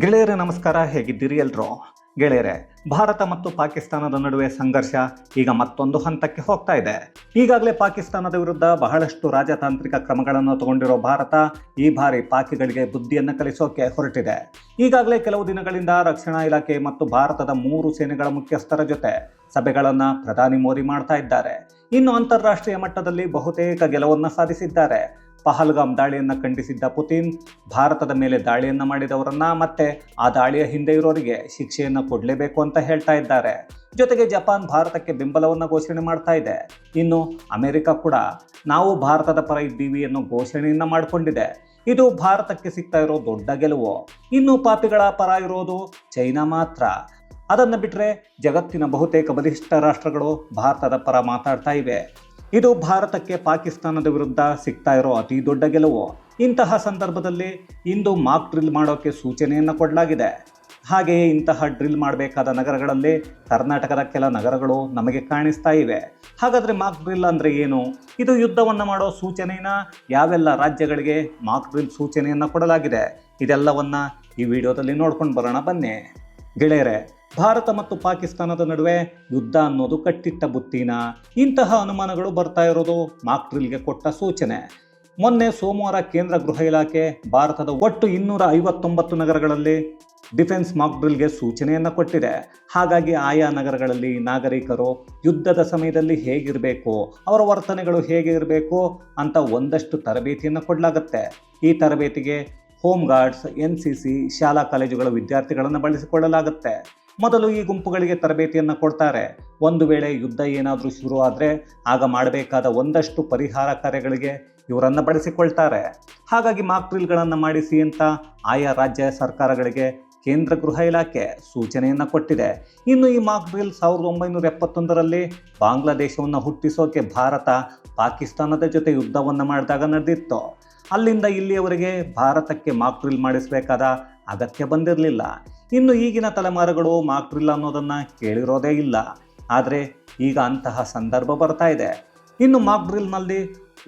ಗೆಳೆಯರೇ, ನಮಸ್ಕಾರ. ಹೇಗಿದ್ದೀರಿ ಎಲ್ರು? ಗೆಳೆಯರೆ, ಭಾರತ ಮತ್ತು ಪಾಕಿಸ್ತಾನದ ನಡುವೆ ಸಂಘರ್ಷ ಈಗ ಮತ್ತೊಂದು ಹಂತಕ್ಕೆ ಹೋಗ್ತಾ ಇದೆ. ಈಗಾಗಲೇ ಪಾಕಿಸ್ತಾನದ ವಿರುದ್ಧ ಬಹಳಷ್ಟು ರಾಜತಾಂತ್ರಿಕ ಕ್ರಮಗಳನ್ನು ತಗೊಂಡಿರೋ ಭಾರತ ಈ ಬಾರಿ ಪಾಕಿಗಳಿಗೆ ಬುದ್ಧಿಯನ್ನು ಕಲಿಸೋಕೆ ಹೊರಟಿದೆ. ಈಗಾಗಲೇ ಕೆಲವು ದಿನಗಳಿಂದ ರಕ್ಷಣಾ ಇಲಾಖೆ ಮತ್ತು ಭಾರತದ ಮೂರು ಸೇನೆಗಳ ಮುಖ್ಯಸ್ಥರ ಜೊತೆ ಸಭೆಗಳನ್ನು ಪ್ರಧಾನಿ ಮೋದಿ ಮಾಡ್ತಾ ಇದ್ದಾರೆ. ಇನ್ನು ಅಂತಾರಾಷ್ಟ್ರೀಯ ಮಟ್ಟದಲ್ಲಿ ಬಹುತೇಕ ಗೆಲುವನ್ನು ಸಾಧಿಸಿದ್ದಾರೆ. ಪಹಲ್ಗಾಮ್ ದಾಳಿಯನ್ನು ಖಂಡಿಸಿದ್ದ ಪುತಿನ್ ಭಾರತದ ಮೇಲೆ ದಾಳಿಯನ್ನು ಮಾಡಿದವರನ್ನ ಮತ್ತೆ ಆ ದಾಳಿಯ ಹಿಂದೆ ಇರೋರಿಗೆ ಶಿಕ್ಷೆಯನ್ನು ಕೊಡಲೇಬೇಕು ಅಂತ ಹೇಳ್ತಾ ಇದ್ದಾರೆ. ಜೊತೆಗೆ ಜಪಾನ್ ಭಾರತಕ್ಕೆ ಬೆಂಬಲವನ್ನು ಘೋಷಣೆ ಮಾಡ್ತಾ ಇದೆ. ಇನ್ನು ಅಮೆರಿಕ ಕೂಡ ನಾವು ಭಾರತದ ಪರ ಇದ್ದೀವಿ ಅನ್ನೋ ಘೋಷಣೆಯನ್ನು ಮಾಡಿಕೊಂಡಿದೆ. ಇದು ಭಾರತಕ್ಕೆ ಸಿಗ್ತಾ ಇರೋ ದೊಡ್ಡ ಗೆಲುವು. ಇನ್ನು ಪಾಪಿಗಳ ಪರ ಇರೋದು ಚೈನಾ ಮಾತ್ರ. ಅದನ್ನು ಬಿಟ್ಟರೆ ಜಗತ್ತಿನ ಬಹುತೇಕ ಬಲಿಷ್ಠ ರಾಷ್ಟ್ರಗಳು ಭಾರತದ ಪರ ಮಾತಾಡ್ತಾ ಇವೆ. ಇದು ಭಾರತಕ್ಕೆ ಪಾಕಿಸ್ತಾನದ ವಿರುದ್ಧ ಸಿಗ್ತಾ ಇರೋ ಅತಿ ದೊಡ್ಡ ಗೆಲುವು. ಇಂತಹ ಸಂದರ್ಭದಲ್ಲಿ ಇಂದು ಮಾಕ್ ಡ್ರಿಲ್ ಮಾಡೋಕ್ಕೆ ಸೂಚನೆಯನ್ನು ಕೊಡಲಾಗಿದೆ. ಹಾಗೆಯೇ ಇಂತಹ ಡ್ರಿಲ್ ಮಾಡಬೇಕಾದ ನಗರಗಳಲ್ಲಿ ಕರ್ನಾಟಕದ ಕೆಲ ನಗರಗಳು ನಮಗೆ ಕಾಣಿಸ್ತಾ ಇವೆ. ಹಾಗಾದರೆ ಮಾಕ್ ಡ್ರಿಲ್ ಅಂದರೆ ಏನು? ಇದು ಯುದ್ಧವನ್ನು ಮಾಡೋ ಸೂಚನೆಯನ್ನು ಯಾವೆಲ್ಲ ರಾಜ್ಯಗಳಿಗೆ ಮಾಕ್ ಡ್ರಿಲ್ ಸೂಚನೆಯನ್ನು ಕೊಡಲಾಗಿದೆ? ಇದೆಲ್ಲವನ್ನು ಈ ವಿಡಿಯೋದಲ್ಲಿ ನೋಡ್ಕೊಂಡು ಬರೋಣ ಬನ್ನಿ. ಗೆಳೆಯರೆ ಭಾರತ ಮತ್ತು ಪಾಕಿಸ್ತಾನದ ನಡುವೆ ಯುದ್ಧ ಅನ್ನೋದು ಕಟ್ಟಿಟ್ಟ ಬುತ್ತಿನ. ಇಂತಹ ಅನುಮಾನಗಳು ಬರ್ತಾ ಇರೋದು ಮಾಕ್ ಡ್ರಿಲ್ಗೆ ಕೊಟ್ಟ ಸೂಚನೆ. ಮೊನ್ನೆ ಸೋಮವಾರ ಕೇಂದ್ರ ಗೃಹ ಇಲಾಖೆ ಭಾರತದ ಒಟ್ಟು ಇನ್ನೂರ ಐವತ್ತೊಂಬತ್ತು ನಗರಗಳಲ್ಲಿ ಡಿಫೆನ್ಸ್ ಮಾಕ್ಡ್ರಿಲ್ಗೆ ಸೂಚನೆಯನ್ನು ಕೊಟ್ಟಿದೆ. ಹಾಗಾಗಿ ಆಯಾ ನಗರಗಳಲ್ಲಿ ನಾಗರಿಕರು ಯುದ್ಧದ ಸಮಯದಲ್ಲಿ ಹೇಗಿರಬೇಕು, ಅವರ ವರ್ತನೆಗಳು ಹೇಗೆ ಇರಬೇಕು ಅಂತ ಒಂದಷ್ಟು ತರಬೇತಿಯನ್ನು ಕೊಡಲಾಗುತ್ತೆ. ಈ ತರಬೇತಿಗೆ home guards, N C C, ಶಾಲಾ ಕಾಲೇಜುಗಳ ವಿದ್ಯಾರ್ಥಿಗಳನ್ನು ಬಳಸಿಕೊಳ್ಳಲಾಗುತ್ತೆ. ಮೊದಲು ಈ ಗುಂಪುಗಳಿಗೆ ತರಬೇತಿಯನ್ನು ಕೊಡ್ತಾರೆ. ಒಂದು ವೇಳೆ ಯುದ್ಧ ಏನಾದರೂ ಶುರು ಆದರೆ ಆಗ ಮಾಡಬೇಕಾದ ಒಂದಷ್ಟು ಪರಿಹಾರ ಕಾರ್ಯಗಳಿಗೆ ಇವರನ್ನು ಬಳಸಿಕೊಳ್ತಾರೆ. ಹಾಗಾಗಿ ಮಾಕ್ ಡ್ರಿಲ್ಗಳನ್ನು ಮಾಡಿಸಿ ಅಂತ ಆಯಾ ರಾಜ್ಯ ಸರ್ಕಾರಗಳಿಗೆ ಕೇಂದ್ರ ಗೃಹ ಇಲಾಖೆ ಸೂಚನೆಯನ್ನು ಕೊಟ್ಟಿದೆ. ಇನ್ನು ಈ ಮಾಕ್ ಡ್ರಿಲ್ ಸಾವಿರದ ಒಂಬೈನೂರ ಎಪ್ಪತ್ತೊಂದರಲ್ಲಿ ಬಾಂಗ್ಲಾದೇಶವನ್ನು ಹುಟ್ಟಿಸೋಕೆ ಭಾರತ ಪಾಕಿಸ್ತಾನದ ಜೊತೆ ಯುದ್ಧವನ್ನು ಮಾಡಿದಾಗ ನಡೆದಿತ್ತು. ಅಲ್ಲಿಂದ ಇಲ್ಲಿಯವರೆಗೆ ಭಾರತಕ್ಕೆ ಮಾಕ್ ಡ್ರಿಲ್ ಮಾಡಿಸಬೇಕಾದ ಅಗತ್ಯ ಬಂದಿರಲಿಲ್ಲ. ಇನ್ನು ಈಗಿನ ತಲೆಮಾರುಗಳು ಮಾಕ್ ಡ್ರಿಲ್ ಅನ್ನೋದನ್ನು ಕೇಳಿರೋದೇ ಇಲ್ಲ. ಆದರೆ ಈಗ ಅಂತಹ ಸಂದರ್ಭ ಬರ್ತಾ ಇದೆ. ಇನ್ನು ಮಾಕ್ ಡ್ರಿಲ್ನಲ್ಲಿ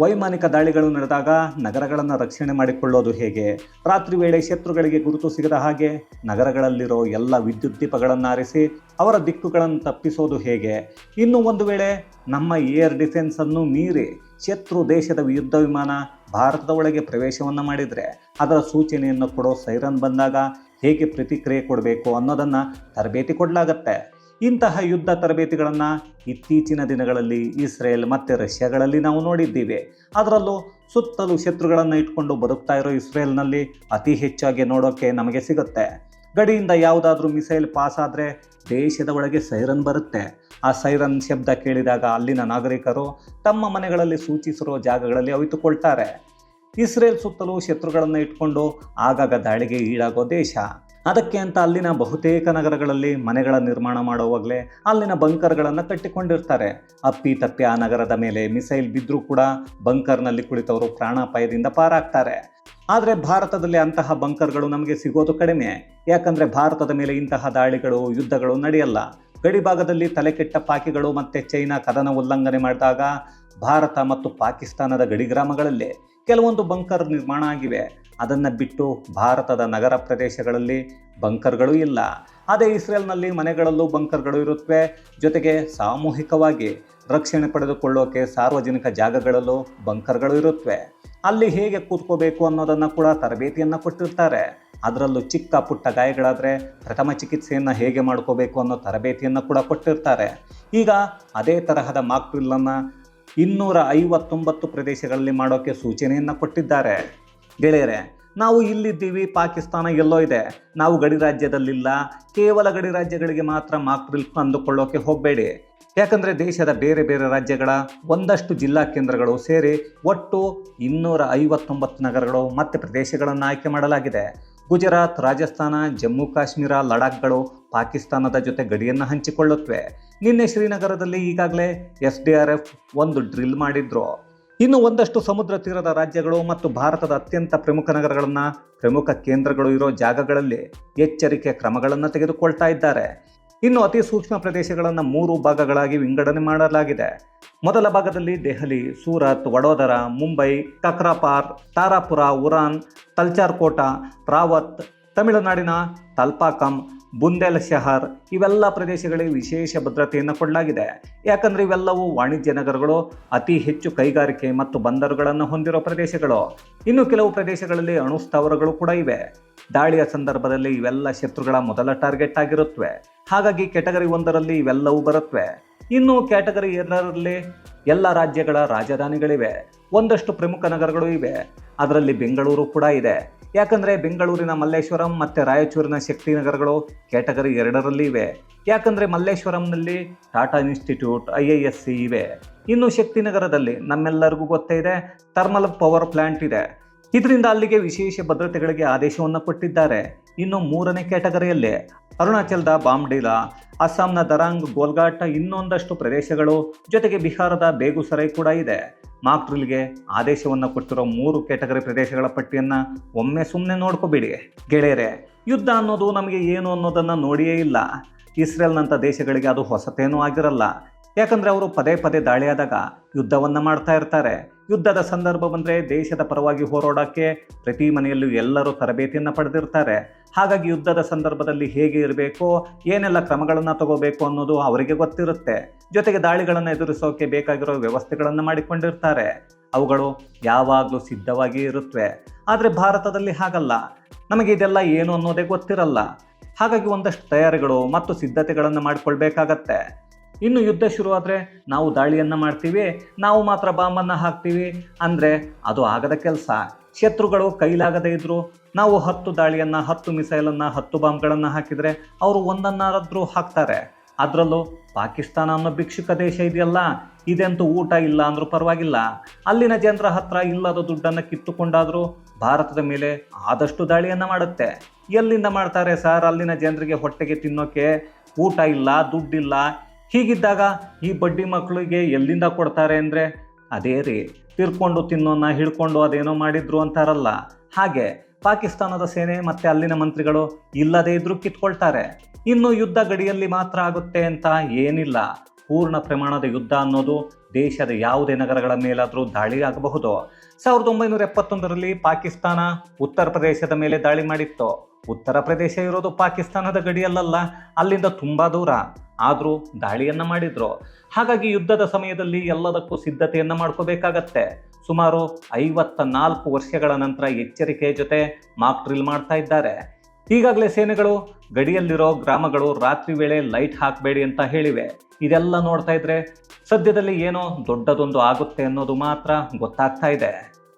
ವೈಮಾನಿಕ ದಾಳಿಗಳು ನಡೆದಾಗ ನಗರಗಳನ್ನು ರಕ್ಷಣೆ ಮಾಡಿಕೊಳ್ಳೋದು ಹೇಗೆ? ರಾತ್ರಿ ವೇಳೆ ಶತ್ರುಗಳಿಗೆ ಗುರುತು ಸಿಗದ ಹಾಗೆ ನಗರಗಳಲ್ಲಿರೋ ಎಲ್ಲ ವಿದ್ಯುತ್ ದೀಪಗಳನ್ನು ಆರಿಸಿ ಅವರ ದಿಕ್ಕುಗಳನ್ನು ತಪ್ಪಿಸೋದು ಹೇಗೆ? ಇನ್ನು ಒಂದು ವೇಳೆ ನಮ್ಮ ಏರ್ ಡಿಫೆನ್ಸನ್ನು ಮೀರಿ ಶತ್ರು ದೇಶದ ಯುದ್ಧ ವಿಮಾನ ಭಾರತದ ಒಳಗೆ ಪ್ರವೇಶವನ್ನು ಮಾಡಿದರೆ ಅದರ ಸೂಚನೆಯನ್ನು ಕೊಡೋ ಸೈರನ್ ಬಂದಾಗ ಹೇಗೆ ಪ್ರತಿಕ್ರಿಯೆ ಕೊಡಬೇಕು ಅನ್ನೋದನ್ನು ತರಬೇತಿ ಕೊಡಲಾಗತ್ತೆ. ಇಂತಹ ಯುದ್ಧ ತರಬೇತಿಗಳನ್ನು ಇತ್ತೀಚಿನ ದಿನಗಳಲ್ಲಿ ಇಸ್ರೇಲ್ ಮತ್ತು ರಷ್ಯಾಗಳಲ್ಲಿ ನಾವು ನೋಡಿದ್ದೀವಿ. ಅದರಲ್ಲೂ ಸುತ್ತಲೂ ಶತ್ರುಗಳನ್ನು ಇಟ್ಕೊಂಡು ಬದುಕ್ತಾ ಇರೋ ಇಸ್ರೇಲ್ನಲ್ಲಿ ಅತಿ ಹೆಚ್ಚಾಗಿ ನೋಡೋಕ್ಕೆ ನಮಗೆ ಸಿಗುತ್ತೆ. ಗಡಿಯಿಂದ ಯಾವುದಾದ್ರೂ ಮಿಸೈಲ್ ಪಾಸ್ ಆದರೆ ದೇಶದ ಒಳಗೆ ಸೈರನ್ ಬರುತ್ತೆ. ಆ ಸೈರನ್ ಶಬ್ದ ಕೇಳಿದಾಗ ಅಲ್ಲಿನ ನಾಗರಿಕರು ತಮ್ಮ ಮನೆಗಳಲ್ಲಿ ಸೂಚಿಸಿರೋ ಜಾಗಗಳಲ್ಲಿ ಅವಿತುಕೊಳ್ತಾರೆ. ಇಸ್ರೇಲ್ ಸುತ್ತಲೂ ಶತ್ರುಗಳನ್ನು ಇಟ್ಕೊಂಡು ಆಗಾಗ ದಾಳಿಗೆ ಈಡಾಗೋ ದೇಶ. ಅದಕ್ಕೆ ಅಂತ ಅಲ್ಲಿನ ಬಹುತೇಕ ನಗರಗಳಲ್ಲಿ ಮನೆಗಳ ನಿರ್ಮಾಣ ಮಾಡುವಾಗಲೇ ಅಲ್ಲಿನ ಬಂಕರ್ಗಳನ್ನು ಕಟ್ಟಿಕೊಂಡಿರ್ತಾರೆ. ಅಪ್ಪಿ ತಪ್ಪಿ ಆ ನಗರದ ಮೇಲೆ ಮಿಸೈಲ್ ಬಿದ್ದರೂ ಕೂಡ ಬಂಕರ್ನಲ್ಲಿ ಕುಳಿತವರು ಪ್ರಾಣಾಪಾಯದಿಂದ ಪಾರಾಗ್ತಾರೆ. ಆದರೆ ಭಾರತದಲ್ಲಿ ಅಂತಹ ಬಂಕರ್ಗಳು ನಮಗೆ ಸಿಗೋದು ಕಡಿಮೆ. ಯಾಕಂದರೆ ಭಾರತದ ಮೇಲೆ ಇಂತಹ ದಾಳಿಗಳು, ಯುದ್ಧಗಳು ನಡೆಯಲ್ಲ. ಗಡಿಭಾಗದಲ್ಲಿ ತಲೆಕೆಟ್ಟ ಪಾಕಿಗಳು ಮತ್ತು ಚೈನಾ ಕದನ ಉಲ್ಲಂಘನೆ ಮಾಡಿದಾಗ ಭಾರತ ಮತ್ತು ಪಾಕಿಸ್ತಾನದ ಗಡಿ ಗ್ರಾಮಗಳಲ್ಲಿ ಕೆಲವೊಂದು ಬಂಕರ್ ನಿರ್ಮಾಣ ಆಗಿವೆ. ಅದನ್ನು ಬಿಟ್ಟು ಭಾರತದ ನಗರ ಪ್ರದೇಶಗಳಲ್ಲಿ ಬಂಕರ್ಗಳು ಇಲ್ಲ. ಅದೇ ಇಸ್ರೇಲ್ನಲ್ಲಿ ಮನೆಗಳಲ್ಲೂ ಬಂಕರ್ಗಳು ಇರುತ್ತವೆ ಜೊತೆಗೆ ಸಾಮೂಹಿಕವಾಗಿ ರಕ್ಷಣೆ ಪಡೆದುಕೊಳ್ಳೋಕೆ ಸಾರ್ವಜನಿಕ ಜಾಗಗಳಲ್ಲೂ ಬಂಕರ್ಗಳು ಇರುತ್ತವೆ ಅಲ್ಲಿ ಹೇಗೆ ಕೂತ್ಕೋಬೇಕು ಅನ್ನೋದನ್ನು ಕೂಡ ತರಬೇತಿಯನ್ನು ಕೊಟ್ಟಿರ್ತಾರೆ. ಅದರಲ್ಲೂ ಚಿಕ್ಕ ಪುಟ್ಟ ಗಾಯಗಳಾದರೆ ಪ್ರಥಮ ಚಿಕಿತ್ಸೆಯನ್ನು ಹೇಗೆ ಮಾಡ್ಕೋಬೇಕು ಅನ್ನೋ ತರಬೇತಿಯನ್ನು ಕೂಡ ಕೊಟ್ಟಿರ್ತಾರೆ. ಈಗ ಅದೇ ತರಹದ ಮಾಕ್ ಡ್ರಿಲ್ಲನ್ನು ಇನ್ನೂರ ಐವತ್ತೊಂಬತ್ತು ಪ್ರದೇಶಗಳಲ್ಲಿ ಮಾಡೋಕ್ಕೆ ಸೂಚನೆಯನ್ನು ಕೊಟ್ಟಿದ್ದಾರೆ. ಗೆಳೆಯರೆ, ನಾವು ಇಲ್ಲಿದ್ದೀವಿ, ಪಾಕಿಸ್ತಾನ ಎಲ್ಲೋ ಇದೆ. ನಾವು ಗಡಿ ರಾಜ್ಯದಲ್ಲಿಲ್ಲ, ಕೇವಲ ಗಡಿ ರಾಜ್ಯಗಳಿಗೆ ಮಾತ್ರ ಮಾಕ್ ಡ್ರಿಲ್ ಅಂದುಕೊಳ್ಳೋಕೆ ಹೋಗಬೇಡಿ. ಯಾಕಂದರೆ ದೇಶದ ಬೇರೆ ಬೇರೆ ರಾಜ್ಯಗಳ ಒಂದಷ್ಟು ಜಿಲ್ಲಾ ಕೇಂದ್ರಗಳು ಸೇರಿ ಒಟ್ಟು ಇನ್ನೂರ ಐವತ್ತೊಂಬತ್ತು ನಗರಗಳು ಮತ್ತು ಪ್ರದೇಶಗಳನ್ನು ಆಯ್ಕೆ ಮಾಡಲಾಗಿದೆ. ಗುಜರಾತ್, ರಾಜಸ್ಥಾನ, ಜಮ್ಮು ಕಾಶ್ಮೀರ, ಲಡಾಖ್ಗಳು ಪಾಕಿಸ್ತಾನದ ಜೊತೆ ಗಡಿಯನ್ನು ಹಂಚಿಕೊಳ್ಳುತ್ತವೆ ನಿನ್ನೆ ಶ್ರೀನಗರದಲ್ಲಿ ಈಗಾಗಲೇ ಎಸ್ ಡಿ ಆರ್ ಎಫ್ ಒಂದು ಡ್ರಿಲ್ ಮಾಡಿದ್ರು. ಇನ್ನು ಒಂದಷ್ಟು ಸಮುದ್ರ ತೀರದ ರಾಜ್ಯಗಳು ಮತ್ತು ಭಾರತದ ಅತ್ಯಂತ ಪ್ರಮುಖ ನಗರಗಳನ್ನು ಪ್ರಮುಖ ಕೇಂದ್ರಗಳು ಇರೋ ಜಾಗಗಳಲ್ಲಿ ಎಚ್ಚರಿಕೆ ಕ್ರಮಗಳನ್ನು ತೆಗೆದುಕೊಳ್ತಾ ಇದ್ದಾರೆ. ಇನ್ನು ಅತಿ ಸೂಕ್ಷ್ಮ ಪ್ರದೇಶಗಳನ್ನು ಮೂರು ಭಾಗಗಳಾಗಿ ವಿಂಗಡಣೆ ಮಾಡಲಾಗಿದೆ. ಮೊದಲ ಭಾಗದಲ್ಲಿ ದೆಹಲಿ, ಸೂರತ್, ವಡೋದರ, ಮುಂಬೈ, ಕಕ್ರಾಪಾರ್, ತಾರಾಪುರ, ಉರಾನ್, ತಲ್ಚಾರ್ಕೋಟ, ರಾವತ್, ತಮಿಳುನಾಡಿನ ತಲ್ಪಾಕಂ ಬುಂದೇಲ್ ಶಹರ್ ಇವೆಲ್ಲ ಪ್ರದೇಶಗಳಿಗೆ ವಿಶೇಷ ಭದ್ರತೆಯನ್ನು ಕೊಡಲಾಗಿದೆ. ಯಾಕಂದರೆ ಇವೆಲ್ಲವೂ ವಾಣಿಜ್ಯ ನಗರಗಳು, ಅತಿ ಹೆಚ್ಚು ಕೈಗಾರಿಕೆ ಮತ್ತು ಬಂದರುಗಳನ್ನು ಹೊಂದಿರೋ ಪ್ರದೇಶಗಳು. ಇನ್ನು ಕೆಲವು ಪ್ರದೇಶಗಳಲ್ಲಿ ಅಣು ಸ್ಥಾವರಗಳು ಕೂಡ ಇವೆ. ದಾಳಿಯ ಸಂದರ್ಭದಲ್ಲಿ ಇವೆಲ್ಲ ಶತ್ರುಗಳ ಮೊದಲ ಟಾರ್ಗೆಟ್ ಆಗಿರುತ್ತವೆ. ಹಾಗಾಗಿ ಕೆಟಗರಿ ಒಂದರಲ್ಲಿ ಇವೆಲ್ಲವೂ ಬರುತ್ತವೆ. ಇನ್ನು ಕ್ಯಾಟಗರಿ ಎರಡರಲ್ಲಿ ಎಲ್ಲ ರಾಜ್ಯಗಳ ರಾಜಧಾನಿಗಳಿವೆ. ಒಂದಷ್ಟು ಪ್ರಮುಖ ನಗರಗಳು ಇವೆ. ಅದರಲ್ಲಿ ಬೆಂಗಳೂರು ಕೂಡ ಇದೆ. ಯಾಕಂದರೆ ಬೆಂಗಳೂರಿನ ಮಲ್ಲೇಶ್ವರಂ ಮತ್ತು ರಾಯಚೂರಿನ ಶಕ್ತಿ ನಗರಗಳು ಕ್ಯಾಟಗರಿ ಎರಡರಲ್ಲಿ ಇವೆ. ಯಾಕಂದರೆ ಮಲ್ಲೇಶ್ವರಂನಲ್ಲಿ Tata institute, I I S C ಇವೆ. ಇನ್ನು ಶಕ್ತಿ ನಗರದಲ್ಲಿ ನಮ್ಮೆಲ್ಲರಿಗೂ ಗೊತ್ತೇ ಇದೆ, ಥರ್ಮಲ್ ಪವರ್ ಪ್ಲಾಂಟ್ ಇದೆ. ಇದರಿಂದ ಅಲ್ಲಿಗೆ ವಿಶೇಷ ಭದ್ರತೆಗಳಿಗೆ ಆದೇಶವನ್ನು ಕೊಟ್ಟಿದ್ದಾರೆ. ಇನ್ನು ಮೂರನೇ ಕ್ಯಾಟಗರಿಯಲ್ಲಿ ಅರುಣಾಚಲದ ಬಾಮ್ಡಿಲಾ ಅಸ್ಸಾಂನ ದರಾಂಗ್ ಗೋಲ್ಘಾಟ್ ಇನ್ನೊಂದಷ್ಟು ಪ್ರದೇಶಗಳು, ಜೊತೆಗೆ ಬಿಹಾರದ ಬೇಗುಸರೈ ಕೂಡ ಇದೆ. ಮಾಕ್ರಿಲ್ಗೆ ಆದೇಶವನ್ನು ಕೊಟ್ಟಿರೋ ಮೂರು ಕ್ಯಾಟಗರಿ ಪ್ರದೇಶಗಳ ಪಟ್ಟಿಯನ್ನು ಒಮ್ಮೆ ಸುಮ್ಮನೆ ನೋಡ್ಕೋಬೇಡಿ. ಗೆಳೆಯರೆ, ಯುದ್ಧ ಅನ್ನೋದು ನಮಗೆ ಏನು ಅನ್ನೋದನ್ನು ನೋಡಿಯೇ ಇಲ್ಲ. ಇಸ್ರೇಲ್ನಂಥ ದೇಶಗಳಿಗೆ ಅದು ಹೊಸತೇನೂ ಆಗಿರಲ್ಲ. ಯಾಕಂದರೆ ಅವರು ಪದೇ ಪದೇ ದಾಳಿಯಾದಾಗ ಯುದ್ಧವನ್ನು ಮಾಡ್ತಾ ಇರ್ತಾರೆ. ಯುದ್ಧದ ಸಂದರ್ಭ ಬಂದರೆ ದೇಶದ ಪರವಾಗಿ ಹೋರಾಡೋಕ್ಕೆ ಪ್ರತಿ ಮನೆಯಲ್ಲೂ ಎಲ್ಲರೂ ತರಬೇತಿಯನ್ನು ಪಡೆದಿರ್ತಾರೆ. ಹಾಗಾಗಿ ಯುದ್ಧದ ಸಂದರ್ಭದಲ್ಲಿ ಹೇಗೆ ಇರಬೇಕು, ಏನೆಲ್ಲ ಕ್ರಮಗಳನ್ನು ತಗೋಬೇಕು ಅನ್ನೋದು ಅವರಿಗೆ ಗೊತ್ತಿರುತ್ತೆ. ಜೊತೆಗೆ ದಾಳಿಗಳನ್ನು ಎದುರಿಸೋಕೆ ಬೇಕಾಗಿರೋ ವ್ಯವಸ್ಥೆಗಳನ್ನು ಮಾಡಿಕೊಂಡಿರ್ತಾರೆ. ಅವುಗಳು ಯಾವಾಗಲೂ ಸಿದ್ಧವಾಗಿ ಇರುತ್ತವೆ ಆದರೆ ಭಾರತದಲ್ಲಿ ಹಾಗಲ್ಲ. ನಮಗೆ ಇದೆಲ್ಲ ಏನು ಅನ್ನೋದೇ ಗೊತ್ತಿರಲ್ಲ. ಹಾಗಾಗಿ ಒಂದಷ್ಟು ತಯಾರಿಗಳು ಮತ್ತು ಸಿದ್ಧತೆಗಳನ್ನು ಮಾಡಿಕೊಳ್ಬೇಕಾಗತ್ತೆ. ಇನ್ನು ಯುದ್ಧ ಶುರುವಾದರೆ ನಾವು ದಾಳಿಯನ್ನು ಮಾಡ್ತೀವಿ, ನಾವು ಮಾತ್ರ ಬಾಂಬನ್ನು ಹಾಕ್ತೀವಿ. ಅಂದರೆ ಅದು ಆಗದ ಕೆಲಸ. ಶತ್ರುಗಳು ಕೈಲಾಗದೇ ಇದ್ರು ನಾವು ಹತ್ತು ದಾಳಿಯನ್ನು, ಹತ್ತು ಮಿಸೈಲನ್ನು, ಹತ್ತು ಬಾಂಬ್ಗಳನ್ನು ಹಾಕಿದರೆ ಅವರು ಒಂದನ್ನಾರಾದರೂ ಹಾಕ್ತಾರೆ. ಅದರಲ್ಲೂ ಪಾಕಿಸ್ತಾನ ಅನ್ನೋ ಭಿಕ್ಷುಕ ದೇಶ ಇದೆಯಲ್ಲ, ಇದೆಂತೂ ಊಟ ಇಲ್ಲ ಅಂದರೂ ಪರವಾಗಿಲ್ಲ. ಅಲ್ಲಿನ ಜನರ ಹತ್ರ ಇಲ್ಲದ ದುಡ್ಡನ್ನು ಕಿತ್ತುಕೊಂಡಾದರೂ ಭಾರತದ ಮೇಲೆ ಆದಷ್ಟು ದಾಳಿಯನ್ನು ಮಾಡುತ್ತೆ. ಎಲ್ಲಿಂದ ಮಾಡ್ತಾರೆ ಸರ್? ಅಲ್ಲಿನ ಜನರಿಗೆ ಹೊಟ್ಟೆಗೆ ತಿನ್ನೋಕೆ ಊಟ ಇಲ್ಲ, ದುಡ್ಡಿಲ್ಲ ಹೀಗಿದ್ದಾಗ ಈ ಬಡ್ಡಿ ಮಕ್ಕಳಿಗೆ ಎಲ್ಲಿಂದ ಕೊಡ್ತಾರೆ ಅಂದರೆ? ಅದೇ ರೀ, ತಿರ್ಕೊಂಡು ತಿನ್ನೋನ್ನ ಹಿಡ್ಕೊಂಡು ಅದೇನೋ ಮಾಡಿದ್ರು ಅಂತಾರಲ್ಲ. ಹಾಗೆ ಪಾಕಿಸ್ತಾನದ ಸೇನೆ ಮತ್ತು ಅಲ್ಲಿನ ಮಂತ್ರಿಗಳು ಇಲ್ಲದೇ ಇದ್ರೂ ಕಿತ್ಕೊಳ್ತಾರೆ. ಇನ್ನು ಯುದ್ಧ ಗಡಿಯಲ್ಲಿ ಮಾತ್ರ ಆಗುತ್ತೆ ಅಂತ ಏನಿಲ್ಲ. ಪೂರ್ಣ ಪ್ರಮಾಣದ ಯುದ್ಧ ಅನ್ನೋದು ದೇಶದ ಯಾವುದೇ ನಗರಗಳ ಮೇಲಾದರೂ ದಾಳಿ ಆಗಬಹುದು. ಸಾವಿರದ ಒಂಬೈನೂರ ಎಪ್ಪತ್ತೊಂದರಲ್ಲಿ ಪಾಕಿಸ್ತಾನ ಉತ್ತರ ಪ್ರದೇಶದ ಮೇಲೆ ದಾಳಿ ಮಾಡಿತ್ತು. ಉತ್ತರ ಪ್ರದೇಶ ಇರೋದು ಪಾಕಿಸ್ತಾನದ ಗಡಿಯಲ್ಲಲ್ಲ, ಅಲ್ಲಿಂದ ತುಂಬ ದೂರ. ಆದರೂ ದಾಳಿಯನ್ನು ಮಾಡಿದ್ರು. ಹಾಗಾಗಿ ಯುದ್ಧದ ಸಮಯದಲ್ಲಿ ಎಲ್ಲದಕ್ಕೂ ಸಿದ್ಧತೆಯನ್ನು ಮಾಡ್ಕೋಬೇಕಾಗತ್ತೆ. ಸುಮಾರು ಐವತ್ತ ನಾಲ್ಕು ವರ್ಷಗಳ ನಂತರ ಎಚ್ಚರಿಕೆಯ ಜೊತೆ ಮಾಕ್ ಡ್ರಿಲ್ ಮಾಡ್ತಾ ಇದ್ದಾರೆ. ಈಗಾಗಲೇ ಸೇನೆಗಳು ಗಡಿಯಲ್ಲಿರೋ ಗ್ರಾಮಗಳು ರಾತ್ರಿ ವೇಳೆ ಲೈಟ್ ಹಾಕಬೇಡಿ ಅಂತ ಹೇಳಿವೆ. ಇದೆಲ್ಲ ನೋಡ್ತಾ ಇದ್ರೆ ಸದ್ಯದಲ್ಲಿ ಏನೋ ದೊಡ್ಡದೊಂದು ಆಗುತ್ತೆ ಅನ್ನೋದು ಮಾತ್ರ ಗೊತ್ತಾಗ್ತಾ ಇದೆ.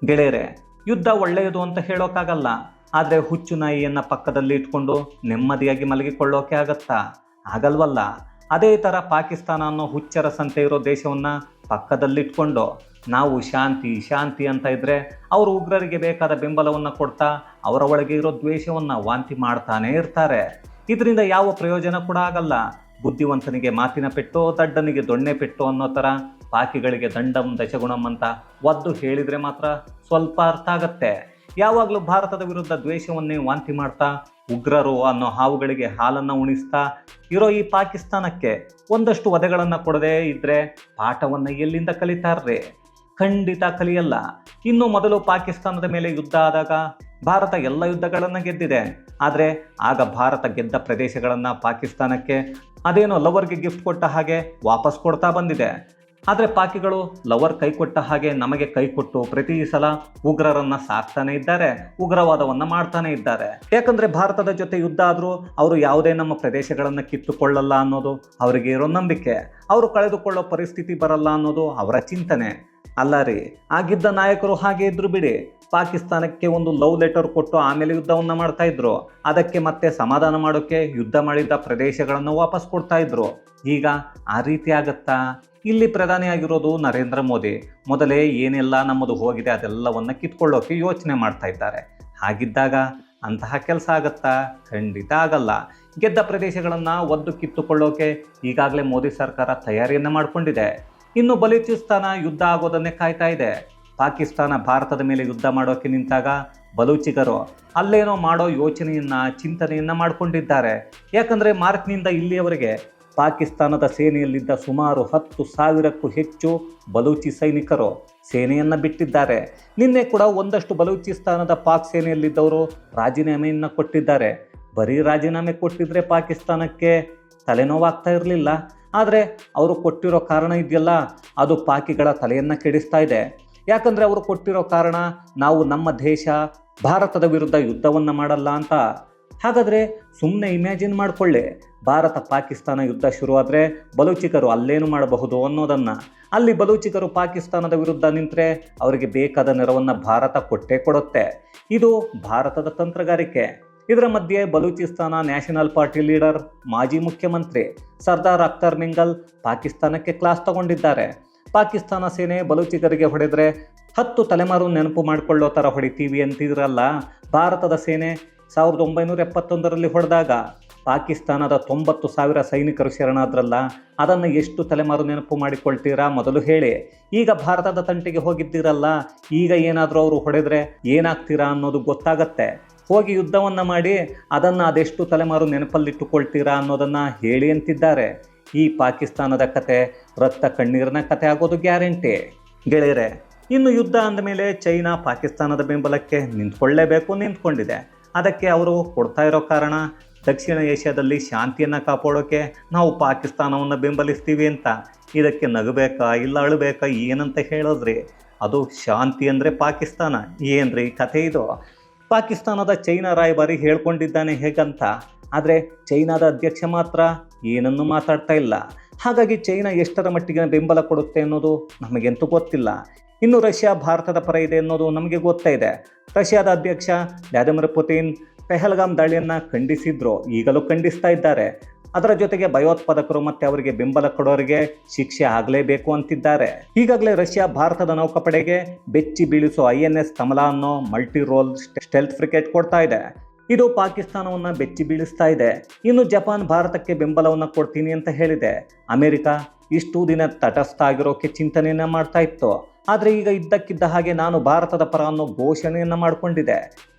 ಗೆಳೆಯರೆ, ಯುದ್ಧ ಒಳ್ಳೆಯದು ಅಂತ ಹೇಳೋಕ್ಕಾಗಲ್ಲ ಆದರೆ ಹುಚ್ಚು ನಾಯಿಯನ್ನು ಪಕ್ಕದಲ್ಲಿ ಇಟ್ಕೊಂಡು ನೆಮ್ಮದಿಯಾಗಿ ಮಲಗಿಕೊಳ್ಳೋಕೆ ಆಗತ್ತಾ? ಆಗಲ್ವಲ್ಲ. ಅದೇ ಥರ ಪಾಕಿಸ್ತಾನ ಅನ್ನೋ ಹುಚ್ಚರ ಸಂತೆ ಇರೋ ದೇಶವನ್ನು ಪಕ್ಕದಲ್ಲಿಟ್ಕೊಂಡು ನಾವು ಶಾಂತಿ ಶಾಂತಿ ಅಂತ ಇದ್ದರೆ ಅವರು ಉಗ್ರರಿಗೆ ಬೇಕಾದ ಬೆಂಬಲವನ್ನು ಕೊಡ್ತಾ ಅವರ ಒಳಗೆ ಇರೋ ದ್ವೇಷವನ್ನು ವಾಂತಿ ಮಾಡ್ತಾನೇ ಇರ್ತಾರೆ. ಇದರಿಂದ ಯಾವ ಪ್ರಯೋಜನ ಕೂಡ ಆಗಲ್ಲ. ಬುದ್ಧಿವಂತನಿಗೆ ಮಾತಿನ ಪೆಟ್ಟು, ದಡ್ಡನಿಗೆ ದೊಣ್ಣೆ ಪೆಟ್ಟು ಅನ್ನೋ ಥರ ಪಾಕಿಗಳಿಗೆ ದಂಡಂ, ದಶಗುಣಂ ಅಂತ ಒದ್ದು ಹೇಳಿದರೆ ಮಾತ್ರ ಸ್ವಲ್ಪ ಅರ್ಥ ಆಗತ್ತೆ. ಯಾವಾಗಲೂ ಭಾರತದ ವಿರುದ್ಧ ದ್ವೇಷವನ್ನೇ ವಾಂತಿ ಮಾಡ್ತಾ, ಉಗ್ರರು ಅನ್ನೋ ಹಾವುಗಳಿಗೆ ಹಾಲನ್ನು ಉಣಿಸ್ತಾ, ಇರೋ ಈ ಪಾಕಿಸ್ತಾನಕ್ಕೆ ಒಂದಷ್ಟು ವಧೆಗಳನ್ನು ಕೊಡದೇ ಇದ್ರೆ ಪಾಠವನ್ನು ಎಲ್ಲಿಂದ ಕಲಿತಾರ್ರೆ? ಖಂಡಿತ ಕಲಿಯಲ್ಲ. ಇನ್ನು ಮೊದಲು ಪಾಕಿಸ್ತಾನದ ಮೇಲೆ ಯುದ್ಧ ಆದಾಗ ಭಾರತ ಎಲ್ಲ ಯುದ್ಧಗಳನ್ನು ಗೆದ್ದಿದೆ. ಆದರೆ ಆಗ ಭಾರತ ಗೆದ್ದ ಪ್ರದೇಶಗಳನ್ನು ಪಾಕಿಸ್ತಾನಕ್ಕೆ ಅದೇನೋ ಲವರ್ಗೆ ಗಿಫ್ಟ್ ಕೊಟ್ಟ ಹಾಗೆ ವಾಪಸ್ ಕೊಡ್ತಾ ಬಂದಿದೆ. ಆದರೆ ಪಾಕಿಗಳು ಲವರ್ ಕೈ ಕೊಟ್ಟ ಹಾಗೆ ನಮಗೆ ಕೈ ಕೊಟ್ಟು ಪ್ರತಿ ಸಲ ಉಗ್ರರನ್ನ ಸಾಕ್ತಾನೆ ಇದ್ದಾರೆ, ಉಗ್ರವಾದವನ್ನ ಮಾಡ್ತಾನೆ ಇದ್ದಾರೆ. ಯಾಕಂದ್ರೆ ಭಾರತದ ಜೊತೆ ಯುದ್ಧ ಆದರೂ ಅವರು ಯಾವುದೇ ನಮ್ಮ ಪ್ರದೇಶಗಳನ್ನು ಕಿತ್ತುಕೊಳ್ಳಲ್ಲ ಅನ್ನೋದು ಅವರಿಗೆ ಇರೋ ನಂಬಿಕೆ. ಅವರು ಕಳೆದುಕೊಳ್ಳೋ ಪರಿಸ್ಥಿತಿ ಬರಲ್ಲ ಅನ್ನೋದು ಅವರ ಚಿಂತನೆ. ಅಲ್ಲ ರೀ, ಆಗಿದ್ದ ನಾಯಕರು ಹಾಗೆ ಇದ್ರು ಬಿಡಿ. ಪಾಕಿಸ್ತಾನಕ್ಕೆ ಒಂದು ಲವ್ ಲೆಟರ್ ಕೊಟ್ಟು ಆಮೇಲೆ ಯುದ್ಧವನ್ನ ಮಾಡ್ತಾ ಇದ್ರು. ಅದಕ್ಕೆ ಮತ್ತೆ ಸಮಾಧಾನ ಮಾಡೋಕೆ ಯುದ್ಧ ಮಾಡಿದ್ದ ಪ್ರದೇಶಗಳನ್ನು ವಾಪಸ್ ಕೊಡ್ತಾ ಇದ್ರು. ಈಗ ಆ ರೀತಿ ಆಗತ್ತಾ? ಇಲ್ಲಿ ಪ್ರಧಾನಿಯಾಗಿರೋದು ನರೇಂದ್ರ ಮೋದಿ. ಮೊದಲೇ ಏನೆಲ್ಲ ನಮ್ಮದು ಹೋಗಿದೆ ಅದೆಲ್ಲವನ್ನು ಕಿತ್ಕೊಳ್ಳೋಕೆ ಯೋಚನೆ ಮಾಡ್ತಾ ಇದ್ದಾರೆ. ಹಾಗಿದ್ದಾಗ ಅಂತಹ ಕೆಲಸ ಆಗತ್ತಾ? ಖಂಡಿತ ಆಗಲ್ಲ. ಗೆದ್ದ ಪ್ರದೇಶಗಳನ್ನು ಒದ್ದು ಕಿತ್ತುಕೊಳ್ಳೋಕೆ ಈಗಾಗಲೇ ಮೋದಿ ಸರ್ಕಾರ ತಯಾರಿಯನ್ನು ಮಾಡಿಕೊಂಡಿದೆ. ಇನ್ನು ಬಲೂಚಿಸ್ತಾನ ಯುದ್ಧ ಆಗೋದನ್ನೇ ಕಾಯ್ತಾ ಇದೆ. ಪಾಕಿಸ್ತಾನ ಭಾರತದ ಮೇಲೆ ಯುದ್ಧ ಮಾಡೋಕೆ ನಿಂತಾಗ ಬಲೂಚಿಗರು ಅಲ್ಲೇನೋ ಮಾಡೋ ಯೋಚನೆಯನ್ನ, ಚಿಂತನೆಯನ್ನ ಮಾಡಿಕೊಂಡಿದ್ದಾರೆ. ಯಾಕಂದ್ರೆ ಮಾರ್ಚ್ನಿಂದ ಇಲ್ಲಿಯವರೆಗೆ ಪಾಕಿಸ್ತಾನದ ಸೇನೆಯಲ್ಲಿದ್ದ ಸುಮಾರು ಹತ್ತು ಸಾವಿರಕ್ಕೂ ಹೆಚ್ಚು ಬಲೂಚಿ ಸೈನಿಕರು ಸೇನೆಯನ್ನು ಬಿಟ್ಟಿದ್ದಾರೆ. ನಿನ್ನೆ ಕೂಡ ಒಂದಷ್ಟು ಬಲೂಚಿಸ್ತಾನದ ಪಾಕ್ ಸೇನೆಯಲ್ಲಿದ್ದವರು ರಾಜೀನಾಮೆಯನ್ನು ಕೊಟ್ಟಿದ್ದಾರೆ. ಬರೀ ರಾಜೀನಾಮೆ ಕೊಟ್ಟಿದ್ರೆ ಪಾಕಿಸ್ತಾನಕ್ಕೆ ತಲೆನೋವಾಗ್ತಾ ಇರಲಿಲ್ಲ. ಆದರೆ ಅವರು ಕೊಟ್ಟಿರೋ ಕಾರಣ ಇದೆಯಲ್ಲ, ಅದು ಪಾಕಿಗಳ ತಲೆಯನ್ನು ಕೆಡಿಸ್ತಾ ಇದೆ. ಯಾಕಂದರೆ ಅವರು ಕೊಟ್ಟಿರೋ ಕಾರಣ ನಾವು ನಮ್ಮ ದೇಶ ಭಾರತದ ವಿರುದ್ಧ ಯುದ್ಧವನ್ನು ಮಾಡಲ್ಲ ಅಂತ. ಹಾಗಾದರೆ ಸುಮ್ಮನೆ ಇಮ್ಯಾಜಿನ್ ಮಾಡಿಕೊಳ್ಳಿ. ಭಾರತ ಪಾಕಿಸ್ತಾನ ಯುದ್ಧ ಶುರುವಾದರೆ ಬಲೂಚಿಕರು ಅಲ್ಲೇನು ಮಾಡಬಹುದು ಅನ್ನೋದನ್ನು. ಅಲ್ಲಿ ಬಲೂಚಿಕರು ಪಾಕಿಸ್ತಾನದ ವಿರುದ್ಧ ನಿಂತರೆ ಅವರಿಗೆ ಬೇಕಾದ ನೆರವನ್ನು ಭಾರತ ಕೊಟ್ಟೇ ಕೊಡುತ್ತೆ. ಇದು ಭಾರತದ ತಂತ್ರಗಾರಿಕೆ. ಇದರ ಮಧ್ಯೆ ಬಲೂಚಿಸ್ತಾನ ನ್ಯಾಷನಲ್ ಪಾರ್ಟಿ ಲೀಡರ್, ಮಾಜಿ ಮುಖ್ಯಮಂತ್ರಿ ಸರ್ದಾರ್ ಅಖ್ತರ್ ಮಿಂಗಲ್ ಪಾಕಿಸ್ತಾನಕ್ಕೆ ಕ್ಲಾಸ್ ತಗೊಂಡಿದ್ದಾರೆ. ಪಾಕಿಸ್ತಾನ ಸೇನೆ ಬಲೂಚಿಗರಿಗೆ ಹೊಡೆದರೆ ಹತ್ತು ತಲೆಮಾರು ನೆನಪು ಮಾಡಿಕೊಳ್ಳೋ ಥರ ಹೊಡಿತೀವಿ ಅಂತಿದ್ರಲ್ಲ, ಭಾರತದ ಸೇನೆ ಸಾವಿರದ ಒಂಬೈನೂರ ಎಪ್ಪತ್ತೊಂದರಲ್ಲಿ ಹೊಡೆದಾಗ. ಪಾಕಿಸ್ತಾನದ ತೊಂಬತ್ತು ಸಾವಿರ ಸೈನಿಕರು ಶರಣಾದ್ರಲ್ಲ, ಅದನ್ನು ಎಷ್ಟು ತಲೆಮಾರು ನೆನಪು ಮಾಡಿಕೊಳ್ತೀರಾ? ಮೊದಲು ಹೇಳಿ. ಈಗ ಭಾರತದ ತಂಟೆಗೆ ಹೋಗಿದ್ದೀರಲ್ಲ, ಈಗ ಏನಾದರೂ ಅವರು ಹೊಡೆದ್ರೆ ಏನಾಗ್ತೀರಾ ಅನ್ನೋದು ಗೊತ್ತಾಗತ್ತೆ. ಹೋಗಿ ಯುದ್ಧವನ್ನು ಮಾಡಿ, ಅದನ್ನು ಅದೆಷ್ಟು ತಲೆಮಾರು ನೆನಪಲ್ಲಿಟ್ಟುಕೊಳ್ತೀರಾ ಅನ್ನೋದನ್ನು ಹೇಳಿ ಅಂತಿದ್ದಾರೆ. ಈ ಪಾಕಿಸ್ತಾನದ ಕತೆ ರಕ್ತ ಕಣ್ಣೀರಿನ ಕತೆ ಆಗೋದು ಗ್ಯಾರಂಟಿ. ಗೆಳೆಯರೆ, ಇನ್ನು ಯುದ್ಧ ಅಂದಮೇಲೆ ಚೈನಾ ಪಾಕಿಸ್ತಾನದ ಬೆಂಬಲಕ್ಕೆ ನಿಂತ್ಕೊಳ್ಳೇಬೇಕು ನಿಂತ್ಕೊಂಡಿದೆ. ಅದಕ್ಕೆ ಅವರು ಕೊಡ್ತಾ ಇರೋ ಕಾರಣ ದಕ್ಷಿಣ ಏಷ್ಯಾದಲ್ಲಿ ಶಾಂತಿಯನ್ನು ಕಾಪಾಡೋಕೆ ನಾವು ಪಾಕಿಸ್ತಾನವನ್ನು ಬೆಂಬಲಿಸ್ತೀವಿ ಅಂತ. ಇದಕ್ಕೆ ನಗಬೇಕಾ, ಇಲ್ಲ ಅಳಬೇಕಾ, ಏನಂತ ಹೇಳಿದ್ರಿ? ಅದು ಶಾಂತಿ ಅಂದರೆ ಪಾಕಿಸ್ತಾನ. ಏನ್ರಿ ಕಥೆ ಇದು? ಪಾಕಿಸ್ತಾನದ ಚೈನಾ ರಾಯಭಾರಿ ಹೇಳ್ಕೊಂಡಿದ್ದಾನೆ ಹೇಗಂತ? ಆದರೆ ಚೈನಾದ ಅಧ್ಯಕ್ಷ ಮಾತ್ರ ಏನನ್ನು ಮಾತಾಡ್ತಾ ಇಲ್ಲ. ಹಾಗಾಗಿ ಚೈನಾ ಎಷ್ಟರ ಮಟ್ಟಿಗೆ ಬೆಂಬಲ ಕೊಡುತ್ತೆ ಅನ್ನೋದು ನಮಗೆಂತೂ ಗೊತ್ತಿಲ್ಲ. ಇನ್ನು ರಷ್ಯಾ, ಭಾರತದ ಪರ ಇದೆ ಅನ್ನೋದು ನಮಗೆ ಗೊತ್ತೇ ಇದೆ. ರಷ್ಯಾದ ಅಧ್ಯಕ್ಷ ವ್ಲಾದಿಮಿರ್ ಪುತಿನ್ ಪೆಹಲ್ಗಾಮ್ ದಾಳಿಯನ್ನು ಖಂಡಿಸಿದ್ರು, ಈಗಲೂ ಖಂಡಿಸ್ತಾ ಇದ್ದಾರೆ. ಅದರ ಜೊತೆಗೆ ಭಯೋತ್ಪಾದಕರು ಮತ್ತೆ ಅವರಿಗೆ ಬೆಂಬಲ ಕೊಡೋರಿಗೆ ಶಿಕ್ಷೆ ಆಗಲೇಬೇಕು ಅಂತಿದ್ದಾರೆ. ಈಗಾಗಲೇ ರಷ್ಯಾ, ಭಾರತದ ನೌಕಾಪಡೆಗೆ ಬೆಚ್ಚಿ ಬೀಳಿಸೋ ಐ ಎನ್ ಎಸ್ ಕಮಲಾ ಅನ್ನೋ ಮಲ್ಟಿ ರೋಲ್ ಸ್ಟೆಲ್ತ್ ಫ್ರಿಕೇಟ್ ಕೊಡ್ತಾ ಇದೆ. ಇದು ಪಾಕಿಸ್ತಾನವನ್ನು ಬೆಚ್ಚಿ ಬೀಳಿಸ್ತಾ ಇದೆ. ಇನ್ನು ಜಪಾನ್ ಭಾರತಕ್ಕೆ ಬೆಂಬಲವನ್ನು ಕೊಡ್ತೀನಿ ಅಂತ ಹೇಳಿದೆ. ಅಮೆರಿಕ ಇಷ್ಟು ದಿನ ತಟಸ್ಥ ಆಗಿರೋಕೆ ಚಿಂತನೆಯನ್ನ ಮಾಡ್ತಾ ಇತ್ತು. ಆದರೆ ಈಗ ಇದ್ದಕ್ಕಿದ್ದ ಹಾಗೆ ನಾನು ಭಾರತದ ಪರ ಅನ್ನೋ ಘೋಷಣೆಯನ್ನು ಮಾಡಿಕೊಂಡಿದೆ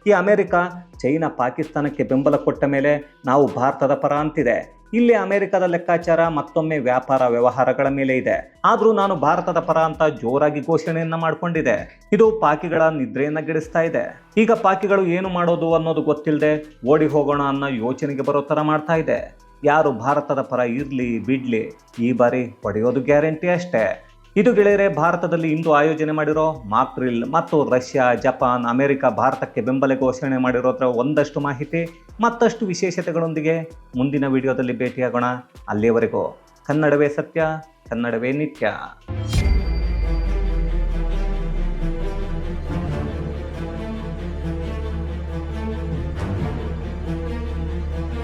ಈ ಅಮೆರಿಕ, ಚೈನಾ, ಪಾಕಿಸ್ತಾನಕ್ಕೆ ಬೆಂಬಲ ಕೊಟ್ಟ ಮೇಲೆ ನಾವು ಭಾರತದ ಪರ ಅಂತಿದೆ. ಇಲ್ಲಿ ಅಮೆರಿಕದ ಲೆಕ್ಕಾಚಾರ ಮತ್ತೊಮ್ಮೆ ವ್ಯಾಪಾರ ವ್ಯವಹಾರಗಳ ಮೇಲೆ ಇದೆ. ಆದರೂ ನಾನು ಭಾರತದ ಪರ ಅಂತ ಜೋರಾಗಿ ಘೋಷಣೆಯನ್ನ ಮಾಡಿಕೊಂಡಿದೆ ಇದು ಪಾಕಿಗಳ ನಿದ್ರೆಯನ್ನ ಗಿಡಿಸ್ತಾ ಇದೆ. ಈಗ ಪಾಕಿಗಳು ಏನು ಮಾಡೋದು ಅನ್ನೋದು ಗೊತ್ತಿಲ್ಲದೆ ಓಡಿ ಹೋಗೋಣ ಅನ್ನೋ ಯೋಚನೆಗೆ ಬರೋ ಥರ ಮಾಡ್ತಾ ಇದೆ. ಯಾರು ಭಾರತದ ಪರ ಇರಲಿ, ಬಿಡ್ಲಿ, ಈ ಬಾರಿ ಪಡೆಯೋದು ಗ್ಯಾರಂಟಿ ಅಷ್ಟೇ. ಇದು ಗೆಳೆಯರೆ, ಭಾರತದಲ್ಲಿ ಇಂದು ಆಯೋಜನೆ ಮಾಡಿರೋ ಮಾಕ್ರಿಲ್ ಮತ್ತು ರಷ್ಯಾ, ಜಪಾನ್, ಅಮೆರಿಕ, ಭಾರತಕ್ಕೆ ಬೆಂಬಲ ಘೋಷಣೆ ಮಾಡಿರೋದ್ರ ಒಂದಷ್ಟು ಮಾಹಿತಿ, ಮತ್ತಷ್ಟು ವಿಶೇಷತೆಗಳೊಂದಿಗೆ ಮುಂದಿನ ವಿಡಿಯೋದಲ್ಲಿ ಭೇಟಿಯಾಗೋಣ. ಅಲ್ಲಿಯವರೆಗೂ ಕನ್ನಡವೇ ಸತ್ಯ, ಕನ್ನಡವೇ ನಿತ್ಯ.